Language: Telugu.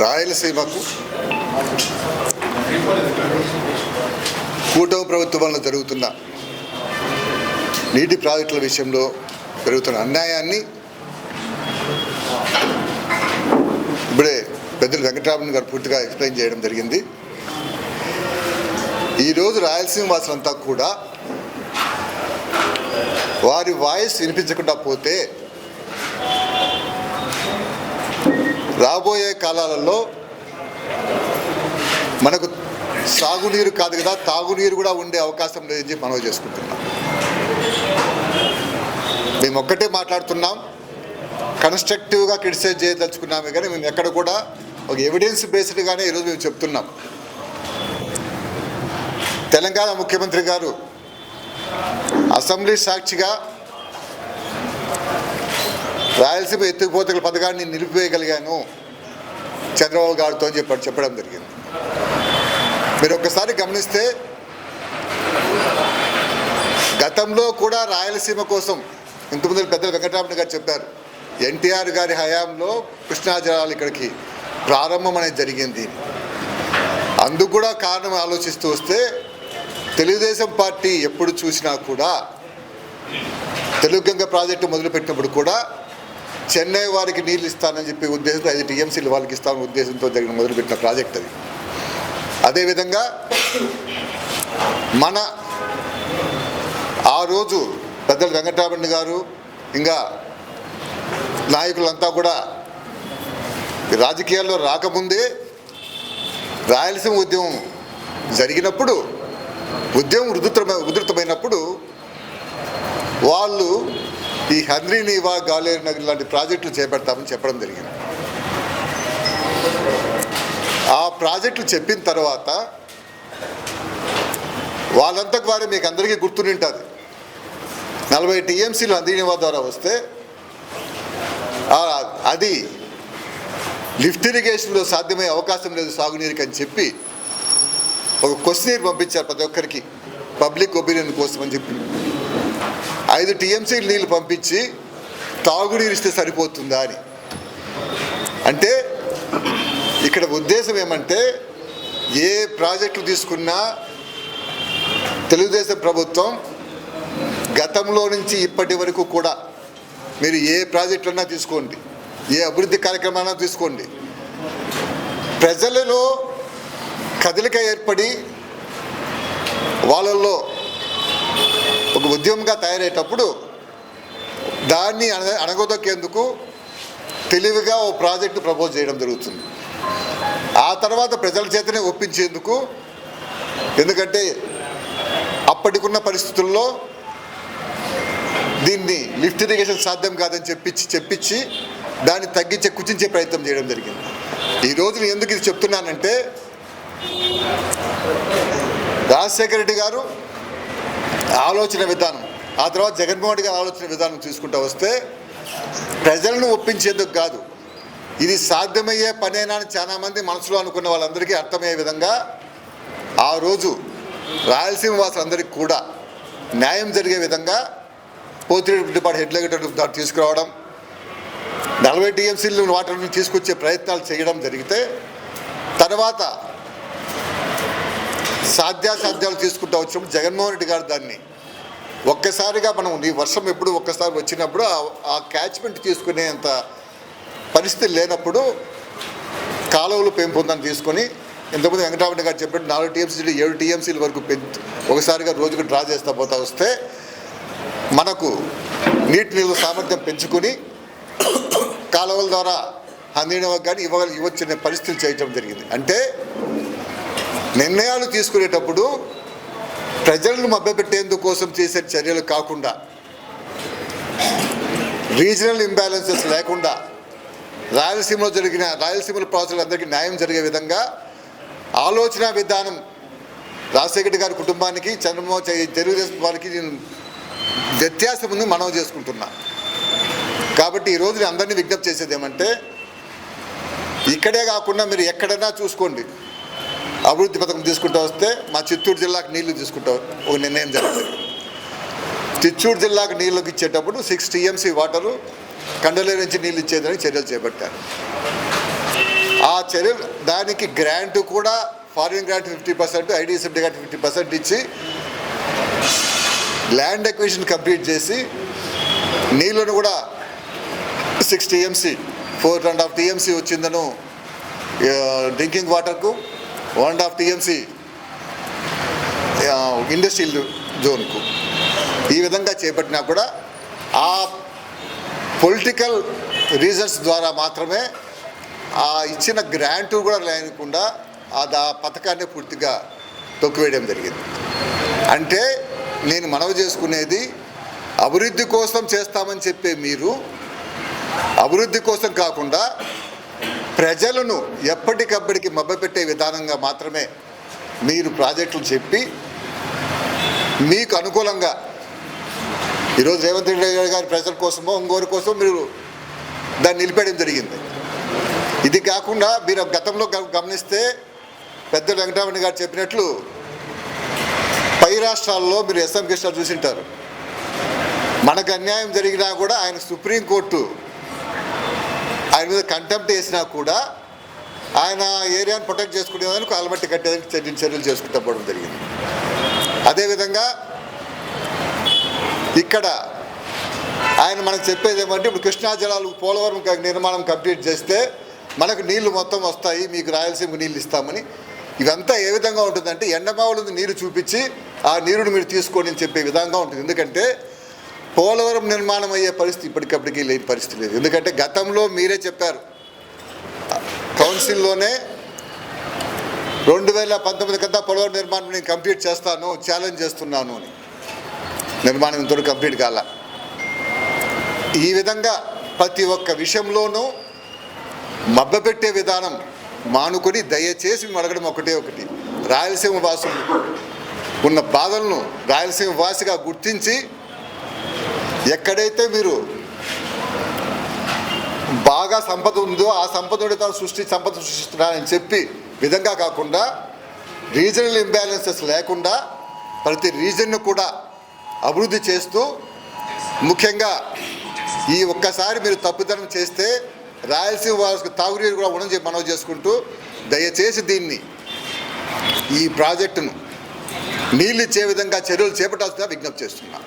రాయలసీమకు కూటమి ప్రభుత్వం వలన జరుగుతున్న నీటి ప్రాజెక్టుల విషయంలో జరుగుతున్న అన్యాయాన్ని ఇప్పుడే పెద్దలు వెంకటరామన్ గారు పూర్తిగా ఎక్స్ప్లెయిన్ చేయడం జరిగింది. ఈరోజు రాయలసీమ వాసులంతా కూడా వారి వాయిస్ వినిపించకుండా పోతే రాబోయే కాలాలలో మనకు సాగునీరు కాదు కదా తాగునీరు కూడా ఉండే అవకాశం లేదని చెప్పి మనవి చేసుకుంటున్నాం. మేము ఒక్కటే మాట్లాడుతున్నాం. కన్స్ట్రక్టివ్గా క్రిటిసైజ్ చేయదలుచుకున్నామే కానీ మేము ఎక్కడ కూడా ఒక ఎవిడెన్స్ బేస్డ్గానే ఈరోజు మేము చెప్తున్నాం. తెలంగాణ ముఖ్యమంత్రి గారు అసెంబ్లీ సాక్షిగా రాయలసీమ ఎత్తుకుపోతల పథకాన్ని నిలిపివేయగలిగాను చంద్రబాబు గారితో అని చెప్పాడు చెప్పడం జరిగింది. మీరు ఒక్కసారి గమనిస్తే గతంలో కూడా రాయలసీమ కోసం ఇంతకుముందు పెద్దలు వెంకటరామణ గారు చెప్పారు ఎన్టీఆర్ గారి హయాంలో కృష్ణా జలాలు ఇక్కడికి ప్రారంభం అనేది జరిగింది. అందుకు కూడా కారణం ఆలోచిస్తూ వస్తే తెలుగుదేశం పార్టీ ఎప్పుడు చూసినా కూడా తెలుగు గంగ ప్రాజెక్టు మొదలుపెట్టినప్పుడు కూడా చెన్నై వారికి నీళ్ళు ఇస్తానని చెప్పి ఉద్దేశంతో ఐదు టీఎంసీలు వాళ్ళకి ఇస్తామని ఉద్దేశంతో జరిగిన మొదలుపెట్టిన ప్రాజెక్ట్ అది. అదేవిధంగా మన ఆ రోజు పెద్దలు వెంకటరామణ్య గారు ఇంకా నాయకులంతా కూడా రాజకీయాల్లో రాకముందే రాయలసీమ ఉద్యమం జరిగినప్పుడు ఉద్యమం ఉధృతమ ఉధృతమైనప్పుడు వాళ్ళు ఈ హంద్రీ నీవా గాలేరు నగర్ లాంటి ప్రాజెక్టులు చేపడతామని చెప్పడం జరిగింది. ఆ ప్రాజెక్టులు చెప్పిన తర్వాత వాళ్ళంతకు వారే మీకు అందరికీ గుర్తుంటుంది నలభై టీఎంసీలు హంద్రీ ద్వారా వస్తే అది లిఫ్ట్ ఇరిగేషన్లో సాధ్యమయ్యే అవకాశం లేదు సాగునీరుకి అని చెప్పి ఒక క్వశ్చనీర్ పంపించారు ప్రతి ఒక్కరికి? పబ్లిక్ ఒపీనియన్ కోసం అని చెప్పి. ఐదు టీఎంసీ నీళ్ళు పంపించి తాగునీరు ఇస్తే సరిపోతుందా అని. అంటే ఇక్కడ ఉద్దేశం ఏమంటే ఏ ప్రాజెక్టులు తీసుకున్నా తెలుగుదేశం ప్రభుత్వం గతంలో నుంచి ఇప్పటి వరకు కూడా మీరు ఏ ప్రాజెక్టులన్నా తీసుకోండి ఏ అభివృద్ధి కార్యక్రమాలన్నా తీసుకోండి. ప్రజలలో కదలిక ఏర్పడి వాళ్ళల్లో ఉద్యమంగా తయారయ్యేటప్పుడు దాన్ని అణ అణగదొక్కేందుకు తెలివిగా ఓ ప్రాజెక్టు ప్రపోజ్ చేయడం జరుగుతుంది. ఆ తర్వాత ప్రజల చేతనే ఒప్పించేందుకు ఎందుకంటే అప్పటికున్న పరిస్థితుల్లో దీన్ని లిఫ్ట్ ఇరిగేషన్ సాధ్యం కాదని చెప్పించి చెప్పించి దాన్ని తగ్గించే కుచించే ప్రయత్నం చేయడం జరిగింది. ఈ రోజు నేను ఎందుకు ఇది చెప్తున్నానంటే రాజశేఖర రెడ్డి గారు ఆలోచన విధానం. ఆ తర్వాత జగన్మోహన్ గారి ఆలోచన విధానం తీసుకుంటూ వస్తే ప్రజలను ఒప్పించేందుకు కాదు. ఇది సాధ్యమయ్యే పనేనా అని చాలామంది మనసులో అనుకున్న వాళ్ళందరికీ అర్థమయ్యే విధంగా ఆ రోజు రాయలసీమ వాసులందరికీ కూడా న్యాయం జరిగే విధంగా పోతిరెడ్డిపాటి హెడ్ లెగేటర్ దాన్ని తీసుకురావడం నలభై టీఎంసీలు నుంచి తీసుకొచ్చే ప్రయత్నాలు చేయడం జరిగితే తర్వాత సాధ్యాసాధ్యాలు తీసుకుంటూ వచ్చినప్పుడు జగన్మోహన్ రెడ్డి గారు దాన్ని ఒక్కసారిగా మనం ఈ వర్షం ఎప్పుడు ఒక్కసారి వచ్చినప్పుడు ఆ- క్యాచ్మెంట్ తీసుకునేంత పరిస్థితి లేనప్పుడు కాలువలు పెంపొందని తీసుకొని ఇంతకుముందు వెంకటరామరెడ్డి గారు చెప్పినట్టు నాలుగు టీఎంసీలు ఏడు టీఎంసీల వరకు పెంచు ఒకసారిగా రోజుకు డ్రా చేస్తా పోతా వస్తే మనకు నీటి నిల్వ సామర్థ్యం పెంచుకొని కాలువల ద్వారా అందినవకు కానీ ఇవ్వగల ఇవ్వచ్చనే పరిస్థితులు చేయటం జరిగింది. అంటే నిర్ణయాలు తీసుకునేటప్పుడు ప్రజలను మభ్యపెట్టేందుకు కోసం చేసే చర్యలు కాకుండా రీజనల్ ఇంబ్యాలెన్సెస్ లేకుండా రాయలసీమలో జరిగిన రాయలసీమల ప్రజలందరికీ న్యాయం జరిగే విధంగా ఆలోచన విధానం రాజశేఖర గారి కుటుంబానికి చంద్రబాబు తెలుగుదేశం వారికి నేను వ్యత్యాసం ఉంది మనం చేసుకుంటున్నా. కాబట్టి ఈరోజు అందరినీ విజ్ఞప్తి చేసేది ఏమంటే ఇక్కడే కాకుండా మీరు ఎక్కడైనా చూసుకోండి. అభివృద్ధి పథకం తీసుకుంటూ వస్తే మా చిత్తూరు జిల్లాకు నీళ్ళు తీసుకుంటూ ఒక నిర్ణయం జరుగుతుంది చిత్తూరు జిల్లాకు నీళ్ళకి ఇచ్చేటప్పుడు సిక్స్ టీఎంసీ వాటరు కండలే నుంచి నీళ్ళు ఇచ్చేదని చర్యలు చేపట్టారు. ఆ చర్యలు దానికి గ్రాంట్ కూడా foreign grant fifty percent IDSFT grant fifty percent ఇచ్చి ల్యాండ్ ఎక్విజిషన్ కంప్లీట్ చేసి నీళ్ళను కూడా six TMC four and half TMC వచ్చిందను drinking వాటర్కు one and half TMC industrial జోన్కు. ఈ విధంగా చేపట్టినా కూడా ఆ పొలిటికల్ రీజన్స్ ద్వారా మాత్రమే ఆ ఇచ్చిన గ్రాంటు కూడా లేకుండా అది ఆ పథకాన్ని పూర్తిగా తొక్కివేయడం జరిగింది. అంటే నేను మనవి చేసుకునేది అభివృద్ధి కోసం చేస్తామని చెప్పే మీరు అభివృద్ధి కోసం కాకుండా ప్రజలను ఎప్పటికప్పటికి మభ్యపెట్టే విధానంగా మాత్రమే మీరు ప్రాజెక్టులు చెప్పి మీకు అనుకూలంగా ఈరోజు రేవంత్ రెడ్డి గారి ప్రజల కోసమో ఇంకోరి కోసం మీరు దాన్ని నిలిపేయడం జరిగింది. ఇది కాకుండా మీరు గతంలో గమనిస్తే పెద్ద వెంకటరమణ గారు చెప్పినట్లు పై రాష్ట్రాల్లో మీరు ఎస్ఎం కృష్ణ చూసింటారు. మనకు అన్యాయం జరిగినా కూడా ఆయన సుప్రీంకోర్టు ఆయన మీద కంటెంప్ట్ వేసినా కూడా ఆయన ఏరియాను ప్రొటెక్ట్ చేసుకునేదానికి ఆలమట్టి కట్టేదానికి చర్యలు చర్యలు చేసుకుంటూ పోవడం జరిగింది. అదేవిధంగా ఇక్కడ ఆయన మనకు చెప్పేది ఏమంటే ఇప్పుడు కృష్ణా జలాలు పోలవరం నిర్మాణం కంప్లీట్ చేస్తే మనకు నీళ్ళు మొత్తం వస్తాయి మీకు రాయలసీమకు నీళ్ళు ఇస్తామని. ఇదంతా ఏ విధంగా ఉంటుందంటే ఎండమావులు నీరు చూపించి ఆ నీరుని మీరు తీసుకోండి అని చెప్పే విధంగా ఉంటుంది. ఎందుకంటే పోలవరం నిర్మాణం అయ్యే పరిస్థితి ఇప్పటికప్పటికీ లేని పరిస్థితి లేదు. ఎందుకంటే గతంలో మీరే చెప్పారు. కౌన్సిల్లోనే రెండు వేల పంతొమ్మిది కన్నా పోలవరం నిర్మాణం నేను కంప్లీట్ చేస్తాను ఛాలెంజ్ చేస్తున్నాను అని. నిర్మాణం ఇంతవరకు కంప్లీట్ కాల. ఈ విధంగా ప్రతి ఒక్క విషయంలోనూ మబ్బపెట్టే విధానం మానుకొని దయచేసి మేము అడగడం ఒకటే ఒకటి. రాయలసీమ వాసులు ఉన్న బాధలను రాయలసీమ వాసిగా గుర్తించి ఎక్కడైతే మీరు బాగా సంపద ఉందో ఆ సంపద తాను సృష్టి సంపద సృష్టిస్తున్నానని చెప్పి విధంగా కాకుండా రీజనల్ ఇంబ్యాలెన్సెస్ లేకుండా ప్రతి రీజన్ను కూడా అభివృద్ధి చేస్తూ ముఖ్యంగా ఈ ఒక్కసారి మీరు తప్పుదనం చేస్తే రాయలసీమ వారికి తాగునీరు కూడా ఉండని చెప్పి మనవి చేసుకుంటూ దయచేసి దీన్ని ఈ ప్రాజెక్టును నీళ్ళు ఇచ్చే విధంగా చర్యలు చేపట్టాల్సిందిగా విజ్ఞప్తి చేస్తున్నాను.